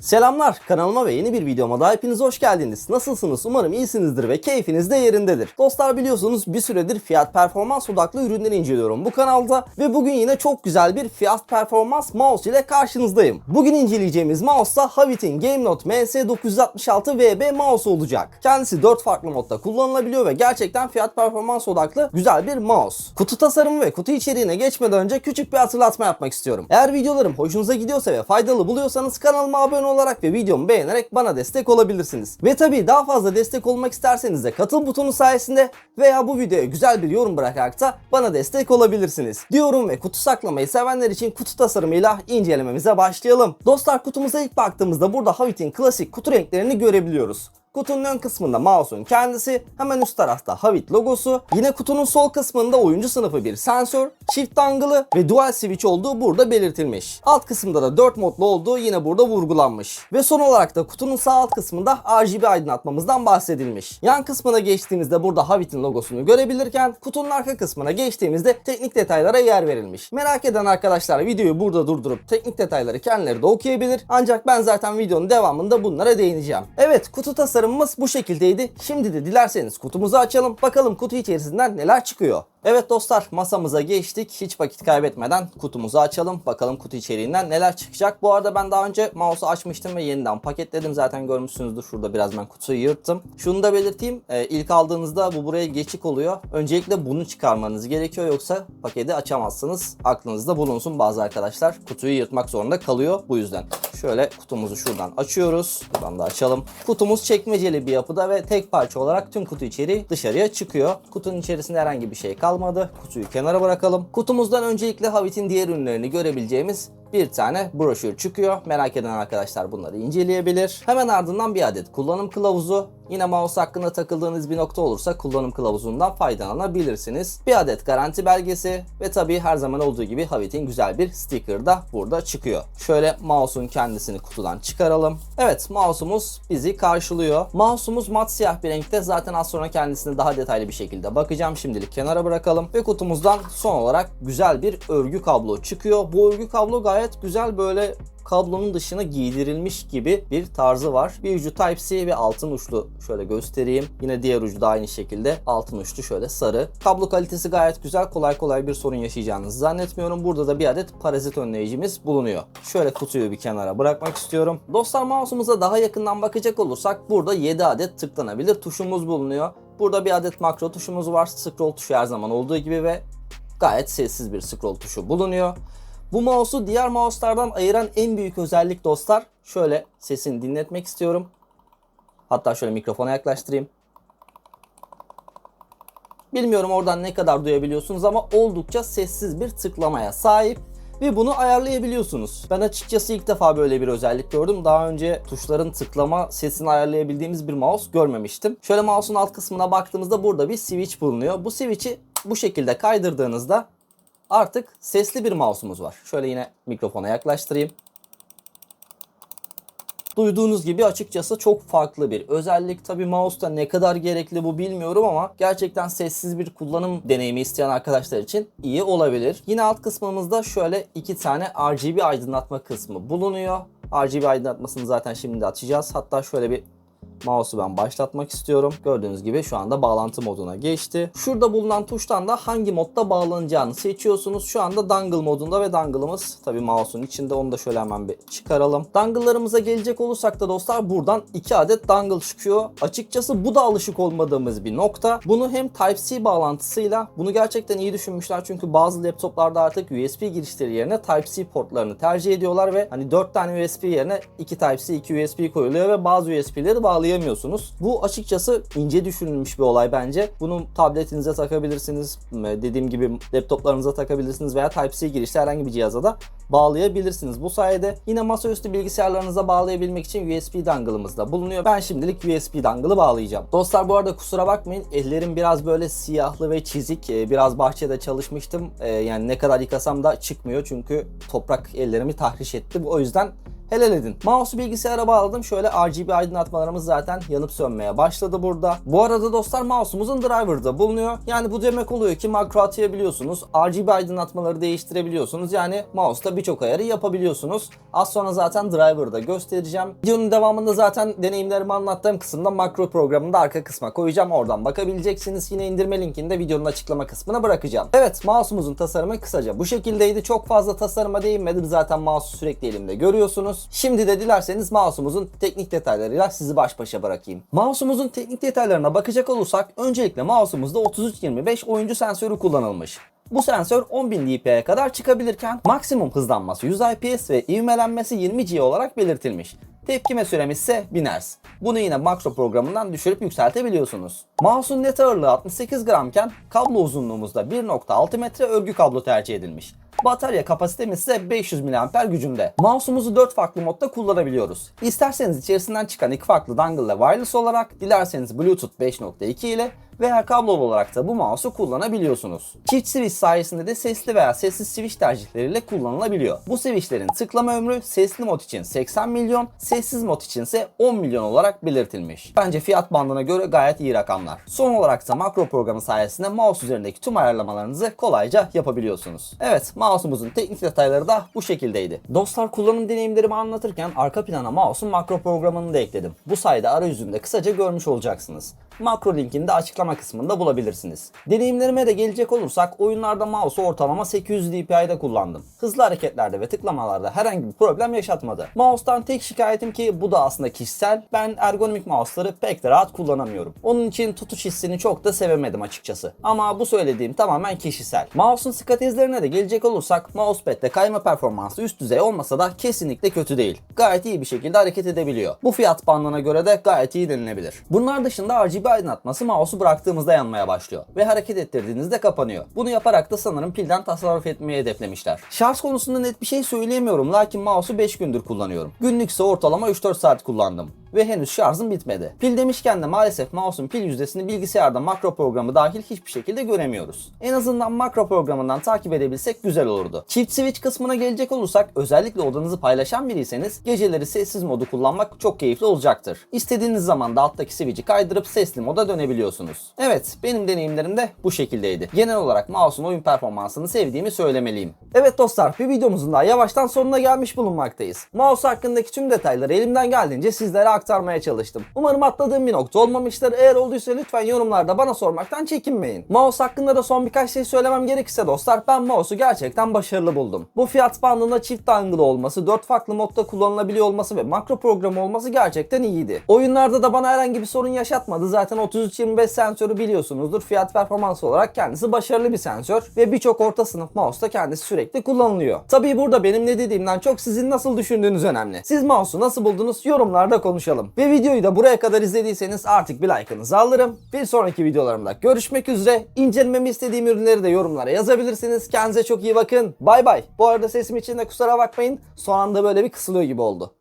Selamlar kanalıma ve yeni bir videoma daha hepiniz hoş geldiniz. Nasılsınız? Umarım iyisinizdir ve keyfiniz de yerindedir. Dostlar biliyorsunuz bir süredir fiyat performans odaklı ürünleri inceliyorum bu kanalda ve bugün yine çok güzel bir fiyat performans mouse ile karşınızdayım. Bugün inceleyeceğimiz mouse da Havit'in GameNote MS966 VB mouse olacak. Kendisi 4 farklı modda kullanılabiliyor ve gerçekten fiyat performans odaklı güzel bir mouse. Kutu tasarımı ve kutu içeriğine geçmeden önce küçük bir hatırlatma yapmak istiyorum. Eğer videolarım hoşunuza gidiyorsa ve faydalı buluyorsanız kanalıma abone olarak ve videomu beğenerek bana destek olabilirsiniz. Ve tabii daha fazla destek olmak isterseniz de katıl butonu sayesinde veya bu videoya güzel bir yorum bırakarak da bana destek olabilirsiniz. Diyorum ve kutu saklamayı sevenler için kutu tasarımıyla incelememize başlayalım. Dostlar kutumuza ilk baktığımızda burada Havit'in klasik kutu renklerini görebiliyoruz. Kutunun ön kısmında mouse'un kendisi, hemen üst tarafta Havit logosu, yine kutunun sol kısmında oyuncu sınıfı bir sensör, çift dangle'ı ve dual switch olduğu burada belirtilmiş. Alt kısımda da 4 modlu olduğu yine burada vurgulanmış. Ve son olarak da kutunun sağ alt kısmında RGB aydınlatmamızdan bahsedilmiş. Yan kısmına geçtiğimizde burada Havit'in logosunu görebilirken kutunun arka kısmına geçtiğimizde teknik detaylara yer verilmiş. Merak eden arkadaşlar videoyu burada durdurup teknik detayları kendileri de okuyabilir. Ancak ben zaten videonun devamında bunlara değineceğim. Evet kutu tasarımımız bu şekildeydi. Şimdi de dilerseniz kutumuzu açalım. Bakalım kutu içerisinden neler çıkıyor. Evet dostlar masamıza geçtik. Hiç vakit kaybetmeden kutumuzu açalım. Bakalım kutu içeriğinden neler çıkacak. Bu arada ben daha önce mouse'u açmıştım ve yeniden paketledim. Zaten görmüşsünüzdür. Şurada biraz ben kutuyu yırttım. Şunu da belirteyim. Ee, ilk aldığınızda bu buraya geçik oluyor. Öncelikle bunu çıkarmanız gerekiyor. Yoksa paketi açamazsınız. Aklınızda bulunsun bazı arkadaşlar. Kutuyu yırtmak zorunda kalıyor bu yüzden. Şöyle kutumuzu şuradan açıyoruz. Buradan da açalım. Kutumuz çekmeceli bir yapıda ve tek parça olarak tüm kutu içeriği dışarıya çıkıyor. Kutunun içerisinde herhangi bir şey kalmadı. Kutuyu kenara bırakalım. Kutumuzdan öncelikle Havit'in diğer ürünlerini görebileceğimiz bir tane broşür çıkıyor. Merak eden arkadaşlar bunları inceleyebilir. Hemen ardından bir adet kullanım kılavuzu. Yine mouse hakkında takıldığınız bir nokta olursa kullanım kılavuzundan faydalanabilirsiniz. Bir adet garanti belgesi ve tabii her zaman olduğu gibi Havit'in güzel bir sticker da burada çıkıyor. Şöyle mouse'un kendisini kutudan çıkaralım. Evet mouse'umuz bizi karşılıyor. Mouse'umuz mat siyah bir renkte. Zaten az sonra kendisine daha detaylı bir şekilde bakacağım. Şimdilik kenara bırakalım. Ve kutumuzdan son olarak güzel bir örgü kablo çıkıyor. Bu örgü kablo gayet güzel böyle kablonun dışına giydirilmiş gibi bir tarzı var. Bir ucu Type-C ve altın uçlu şöyle göstereyim. Yine diğer ucu da aynı şekilde altın uçlu şöyle sarı. Kablo kalitesi gayet güzel. Kolay kolay bir sorun yaşayacağınızı zannetmiyorum. Burada da bir adet parazit önleyicimiz bulunuyor. Şöyle kutuyu bir kenara bırakmak istiyorum. Dostlar mouse'umuza daha yakından bakacak olursak burada 7 adet tıklanabilir tuşumuz bulunuyor. Burada bir adet makro tuşumuz var. Scroll tuşu her zaman olduğu gibi ve gayet sessiz bir scroll tuşu bulunuyor. Bu mouse'u diğer mouse'lardan ayıran en büyük özellik dostlar. Şöyle sesini dinletmek istiyorum. Hatta şöyle mikrofona yaklaştırayım. Bilmiyorum oradan ne kadar duyabiliyorsunuz ama oldukça sessiz bir tıklamaya sahip ve bunu ayarlayabiliyorsunuz. Ben açıkçası ilk defa böyle bir özellik gördüm. Daha önce tuşların tıklama sesini ayarlayabildiğimiz bir mouse görmemiştim. Şöyle mouse'un alt kısmına baktığımızda burada bir switch bulunuyor. Bu switch'i bu şekilde kaydırdığınızda artık sesli bir mouse'umuz var. Şöyle yine mikrofona yaklaştırayım. Duyduğunuz gibi açıkçası çok farklı bir özellik. Tabi mouse'da ne kadar gerekli bu bilmiyorum ama gerçekten sessiz bir kullanım deneyimi isteyen arkadaşlar için iyi olabilir. Yine alt kısmımızda şöyle iki tane RGB aydınlatma kısmı bulunuyor. RGB aydınlatmasını zaten şimdi açacağız. Hatta şöyle bir Mouse'u ben başlatmak istiyorum. Gördüğünüz gibi şu anda bağlantı moduna geçti. Şurada bulunan tuştan da hangi modda bağlanacağını seçiyorsunuz. Şu anda dangle modunda ve dangle'ımız tabii mouse'un içinde. Onu da şöyle hemen bir çıkaralım. Dangle'larımıza gelecek olursak da dostlar buradan 2 adet dangle çıkıyor. Açıkçası bu da alışık olmadığımız bir nokta. Bunu hem Type-C bağlantısıyla bunu gerçekten iyi düşünmüşler. Çünkü bazı laptoplarda artık USB girişleri yerine Type-C portlarını tercih ediyorlar ve hani 4 tane USB yerine 2 Type-C 2 USB koyuluyor ve bazı USB'leri bağlayabiliyorsunuz Bu açıkçası ince düşünülmüş bir olay bence. Bunu tabletinize takabilirsiniz. Dediğim gibi laptoplarınıza takabilirsiniz veya Type-C girişli herhangi bir cihaza da bağlayabilirsiniz. Bu sayede yine masaüstü bilgisayarlarınıza bağlayabilmek için USB dangle'ımız da bulunuyor. Ben şimdilik USB dangle'ı bağlayacağım. Dostlar bu arada kusura bakmayın. Ellerim biraz böyle siyahlı ve çizik. Ee, Biraz bahçede çalışmıştım. Ee, Yani ne kadar yıkasam da çıkmıyor çünkü toprak ellerimi tahriş etti. O yüzden Helal edin. Mouse'u bilgisayara bağladım. Şöyle RGB aydınlatmalarımız zaten yanıp sönmeye başladı burada. Bu arada dostlar mouse'umuzun driver'da bulunuyor. Yani bu demek oluyor ki makro atayabiliyorsunuz. RGB aydınlatmaları değiştirebiliyorsunuz. Yani mouse'da birçok ayarı yapabiliyorsunuz. Az sonra zaten driver'da göstereceğim. Videonun devamında zaten deneyimlerimi anlattığım kısımda makro programını da arka kısma koyacağım. Oradan bakabileceksiniz. Yine indirme linkini de videonun açıklama kısmına bırakacağım. Evet mouse'umuzun tasarımı kısaca bu şekildeydi. Çok fazla tasarıma değinmedim. Zaten mouse'u sürekli elimde görüyorsunuz. Şimdi de dilerseniz mouse'umuzun teknik detaylarıyla sizi baş başa bırakayım. Mouse'umuzun teknik detaylarına bakacak olursak öncelikle mouse'umuzda 3325 oyuncu sensörü kullanılmış. Bu sensör 10.000 dpi'ye kadar çıkabilirken maksimum hızlanması 100 IPS ve ivmelenmesi 20 G olarak belirtilmiş. Tepkime süremiz ise 1000 Hz. Bunu yine makro programından düşürüp yükseltebiliyorsunuz. Mouse'un net ağırlığı 68 gramken kablo uzunluğumuzda 1.6 metre örgü kablo tercih edilmiş. Batarya kapasitemiz ise 500 mAh gücünde. Mouse'umuzu 4 farklı modda kullanabiliyoruz. İsterseniz içerisinden çıkan iki farklı dongle ile wireless olarak, dilerseniz Bluetooth 5.2 ile veya kablolu olarak da bu mouse'u kullanabiliyorsunuz. Çift switch sayesinde de sesli veya sessiz switch tercihleriyle kullanılabiliyor. Bu switchlerin tıklama ömrü sesli mod için 80 milyon, sessiz mod için ise 10 milyon olarak belirtilmiş. Bence fiyat bandına göre gayet iyi rakamlar. Son olarak da makro programı sayesinde mouse üzerindeki tüm ayarlamalarınızı kolayca yapabiliyorsunuz. Evet, mouse'umuzun teknik detayları da bu şekildeydi. Dostlar kullanım deneyimlerimi anlatırken arka plana mouse'un makro programını da ekledim. Bu sayede arayüzünde kısaca görmüş olacaksınız. Makro linkini de açıklama kısmında bulabilirsiniz. Deneyimlerime de gelecek olursak oyunlarda mouse'u ortalama 800 dpi'de kullandım. Hızlı hareketlerde ve tıklamalarda herhangi bir problem yaşatmadı. Mouse'tan tek şikayetim ki bu da aslında kişisel. Ben ergonomik mouse'ları pek de rahat kullanamıyorum. Onun için tutuş hissini çok da sevemedim açıkçası. Ama bu söylediğim tamamen kişisel. Mouse'un skatezlerine de gelecek olursak mousepad'de kayma performansı üst düzey olmasa da kesinlikle kötü değil. Gayet iyi bir şekilde hareket edebiliyor. Bu fiyat bandına göre de gayet iyi denilebilir. Bunlar dışında RGB aydınlatması mouse'u bıraktığımızda yanmaya başlıyor ve hareket ettirdiğinizde kapanıyor. Bunu yaparak da sanırım pilden tasarruf etmeyi hedeflemişler. Şarj konusunda net bir şey söyleyemiyorum lakin mouse'u 5 gündür kullanıyorum. Günlükse ortalama 3-4 saat kullandım ve henüz şarjım bitmedi. Pil demişken de maalesef mouse'un pil yüzdesini bilgisayarda makro programı dahil hiçbir şekilde göremiyoruz. En azından makro programından takip edebilsek güzel olurdu. Çift switch kısmına gelecek olursak özellikle odanızı paylaşan biriyseniz geceleri sessiz modu kullanmak çok keyifli olacaktır. İstediğiniz zaman da alttaki switch'i kaydırıp sesli moda dönebiliyorsunuz. Evet benim deneyimlerim de bu şekildeydi. Genel olarak mouse'un oyun performansını sevdiğimi söylemeliyim. Evet dostlar bir videomuzun daha yavaştan sonuna gelmiş bulunmaktayız. Mouse hakkındaki tüm detayları elimden geldiğince sizlere aktarmaya çalıştım. Umarım atladığım bir nokta olmamıştır. Eğer olduysa lütfen yorumlarda bana sormaktan çekinmeyin. Mouse hakkında da son birkaç şey söylemem gerekirse dostlar ben mouse'u gerçekten başarılı buldum. Bu fiyat bandında çift dangle olması, 4 farklı modda kullanılabiliyor olması ve makro programı olması gerçekten iyiydi. Oyunlarda da bana herhangi bir sorun yaşatmadı. Zaten 3325 sensörü biliyorsunuzdur. Fiyat performans olarak kendisi başarılı bir sensör ve birçok orta sınıf mouse'da kendisi sürekli kullanılıyor. Tabii burada benim ne dediğimden çok sizin nasıl düşündüğünüz önemli. Siz mouse'u nasıl buldunuz? Yorumlarda konuşalım. Ve videoyu da buraya kadar izlediyseniz artık bir like'ınızı alırım. Bir sonraki videolarımda görüşmek üzere. İncelememi istediğim ürünleri de yorumlara yazabilirsiniz. Kendinize çok iyi bakın. Bay bay. Bu arada sesim için de kusura bakmayın. Son anda böyle bir kısılıyor gibi oldu.